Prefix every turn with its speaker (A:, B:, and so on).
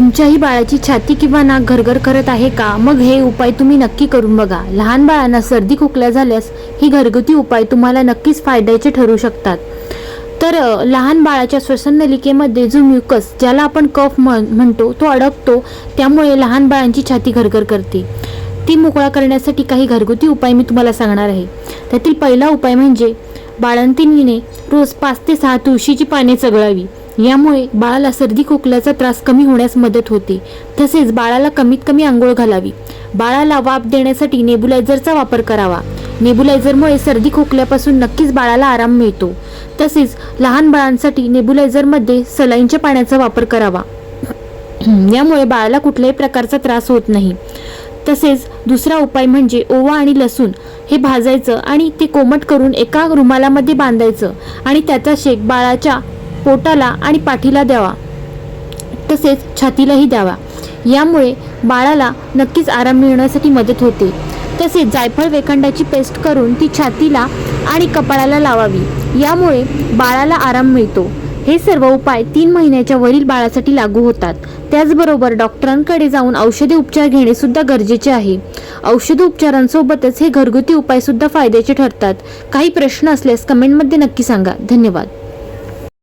A: तुमच्याही बाळाची छाती किंवा नाक घरघर करत आहे का? मग हे उपाय तुम्ही नक्की करून बघा. लहान बाळांना सर्दी खोकला झाल्यास ही घरगुती उपाय तुम्हाला नक्कीच फायद्याचे ठरू शकतात. तर लहान बाळाच्या श्वसननलिकेमध्ये जो म्युकस ज्याला आपण कफ म्हण म्हणतो तो अडकतो त्यामुळे लहान बाळांची छाती घरघर करते. ती मोकळा करण्यासाठी काही घरगुती उपाय मी तुम्हाला सांगणार आहे. त्यातील पहिला उपाय म्हणजे बाळंतिनीने रोज पाच ते सहा तुळशीची पाने चगळावी. यामुळे बाळाला सर्दी खोकल्याचा त्रास कमी होण्यास मदत होते. तसेच बाळाला कमीत कमी आंघोळ घालावी. बाळाला वाफ देण्यासाठी नेबुलायझरचा वापर करावा. नेबुलायझरमुळे सर्दी खोकल्यापासून नक्कीच बाळाला आराम मिळतो. तसेच लहान बाळांसाठी नेबुलायझरमध्ये सलाईनच्या पाण्याचा वापर करावा. यामुळे बाळाला कुठल्याही प्रकारचा त्रास होत नाही. तसेच दुसरा उपाय म्हणजे ओवा आणि लसूण हे भाजायचं आणि ते कोमट करून एका रुमालामध्ये बांधायचं आणि त्याचा शेक बाळाच्या पोटाला आणि पाठीला द्यावा. तसेच छातीलाही द्यावा. यामुळे बाळाला नक्कीच आराम मिळण्यासाठी मदत होते. तसेच जायफळ वेखंडाची पेस्ट करून ती छातीला आणि कपाळाला लावावी. यामुळे बाळाला आराम मिळतो. हे सर्व उपाय तीन महिन्याच्या वरील बाळासाठी लागू होतात. त्याचबरोबर डॉक्टरांकडे जाऊन औषधी उपचार घेणे सुद्धा गरजेचे आहे. औषधी उपचारांसोबतच हे घरगुती उपाय सुद्धा फायद्याचे ठरतात. काही प्रश्न असल्यास कमेंटमध्ये नक्की सांगा. धन्यवाद.